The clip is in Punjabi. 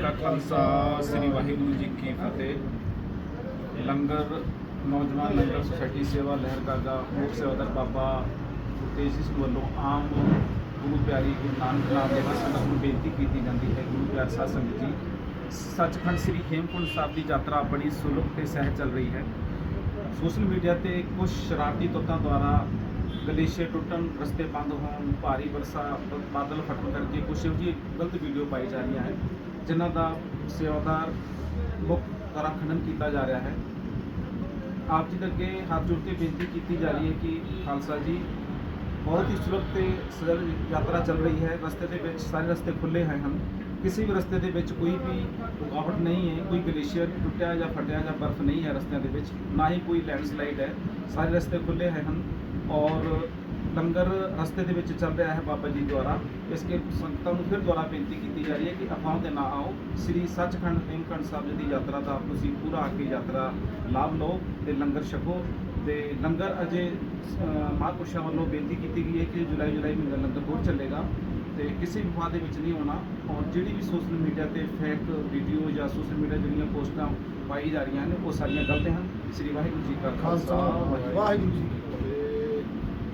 ਕਾ ਖਾਲਸਾ, ਸ੍ਰੀ ਵਾਹਿਗੁਰੂ ਜੀ ਕੀ ਫਤਿਹ। ਲੰਗਰ ਨੌਜਵਾਨ ਲੰਗਰ ਸੁਸਾਇਟੀ ਸੇਵਾ ਲਹਿਰ ਕਾਗਾ ਮੁੱਖ ਸੇਵਾਦਾਰ ਬਾਬਾ ਤੇਜੀ ਸਿੰਘ ਵੱਲੋਂ ਆਮ ਗੁਰੂ ਪਿਆਰੀ ਗੁਰੂ ਨਾਨਕ ਨਾਮ ਦੇ ਸੰਗਤ ਨੂੰ ਬੇਨਤੀ ਕੀਤੀ ਜਾਂਦੀ ਹੈ, ਗੁਰੂ ਪਿਆਰ ਸਾਧ ਸੰਗਤ ਜੀ। ਸੱਚਖੰਡ ਸ੍ਰੀ ਹੇਮਕੁੰਟ ਸਾਹਿਬ ਦੀ ਯਾਤਰਾ ਬੜੀ ਸੁਲਭ ਤੇ ਸਹਿਜ ਚੱਲ ਰਹੀ ਹੈ। ਸੋਸ਼ਲ ਮੀਡੀਆ ਤੇ ਕੁਝ ਸ਼ਰਾਰਤੀ ਤੱਤਾਂ ਦੁਆਰਾ ਗਲੇਸ਼ੀਅਰ ਟੁੱਟਣ, ਰਸਤੇ ਬੰਦ ਹੋਣ, ਭਾਰੀ ਵਰਖਾ ਬਾਦਲ ਫਟਣ ਕਰਕੇ ਕੁਝ ਇਹੋ ਜਿਹੀ ਗਲਤ ਵੀਡੀਓ ਪਾਈ ਜਾ ਰਹੀਆਂ ਹੈ। ਜਿਨ੍ਹਾਂ ਦਾ ਸੇਵਾਦਾਰ ਮੁੱਖ ਤਰ੍ਹਾਂ ਖੰਡਨ ਕੀਤਾ ਜਾ ਰਿਹਾ ਹੈ। ਆਪ ਜੀ ਦੇ ਅੱਗੇ ਹੱਥ ਜੋੜ ਕੇ ਬੇਨਤੀ ਕੀਤੀ ਜਾ ਰਹੀ ਹੈ ਕਿ ਖਾਲਸਾ ਜੀ, ਬਹੁਤ ਹੀ ਸੁਲਭ ਤੇ ਸਰਲ ਯਾਤਰਾ ਚੱਲ ਰਹੀ ਹੈ। ਰਸਤੇ ਦੇ ਵਿੱਚ ਸਾਰੇ ਰਸਤੇ ਖੁੱਲੇ ਹੈ ਹਨ। ਕਿਸੇ ਵੀ ਰਸਤੇ ਦੇ ਵਿੱਚ ਕੋਈ ਵੀ ਰੁਕਾਵਟ ਨਹੀਂ ਹੈ। ਕੋਈ ਗਲੇਸ਼ੀਅਰ ਟੁੱਟਿਆ ਜਾਂ ਫਟਿਆ ਜਾਂ ਬਰਫ਼ ਨਹੀਂ ਹੈ ਰਸਤਿਆਂ ਦੇ ਵਿੱਚ, ਨਾ ਹੀ ਕੋਈ ਲੈਂਡਸਲਾਈਡ ਹੈ। ਸਾਰੇ ਰਸਤੇ ਖੁੱਲੇ ਹੈ ਹਨ ਔਰ ਲੰਗਰ ਰਸਤੇ ਦੇ ਵਿੱਚ ਚੱਲ ਰਿਹਾ ਹੈ ਬਾਬਾ ਜੀ ਦੁਆਰਾ। ਇਸ ਕੇ ਸੰਗਤਾਂ ਨੂੰ ਫਿਰ ਦੁਆਰਾ ਬੇਨਤੀ ਕੀਤੀ ਜਾ ਰਹੀ ਹੈ ਕਿ ਅਫਵਾਹ ਤੇ ਨਾ ਆਓ। ਸ੍ਰੀ ਸੱਚਖੰਡ ਹੇਮਕੰਡ ਸਾਹਿਬ ਜੀ ਦੀ ਯਾਤਰਾ ਦਾ ਤੁਸੀਂ ਪੂਰਾ ਆ ਕੇ ਯਾਤਰਾ ਲਾਭ ਲਓ ਤੇ ਲੰਗਰ ਛਕੋ। ਤੇ ਲੰਗਰ ਅਜੇ ਮਹਾਂਪੁਰਸ਼ਾਂ ਵੱਲੋਂ ਬੇਨਤੀ ਕੀਤੀ ਗਈ ਹੈ ਕਿ ਜੁਲਾਈ ਜੁਲਾਈ ਮਹੀਨਾ ਲੰਗਰ ਹੋਰ ਚੱਲੇਗਾ। ਤੇ ਕਿਸੇ ਵੀ ਵਿਵਾਦ ਦੇ ਵਿੱਚ ਨਹੀਂ ਹੋਣਾ ਔਰ ਜਿਹੜੀ ਵੀ ਸੋਸ਼ਲ ਮੀਡੀਆ ਤੇ ਫੇਕ ਵੀਡੀਓ ਜਾਂ ਸੋਸ਼ਲ ਮੀਡੀਆ ਜਿਹੜੀਆਂ ਪੋਸਟਾਂ ਪਾਈ ਜਾ ਰਹੀਆਂ ਨੇ, ਉਹ ਸਾਰੀਆਂ ਗਲਤ ਹਨ। ਸ੍ਰੀ ਵਾਹਿਗੁਰੂ ਜੀ ਕਾ ਖਾਲਸਾ, ਵਾਹਿਗੁਰੂ ਜੀ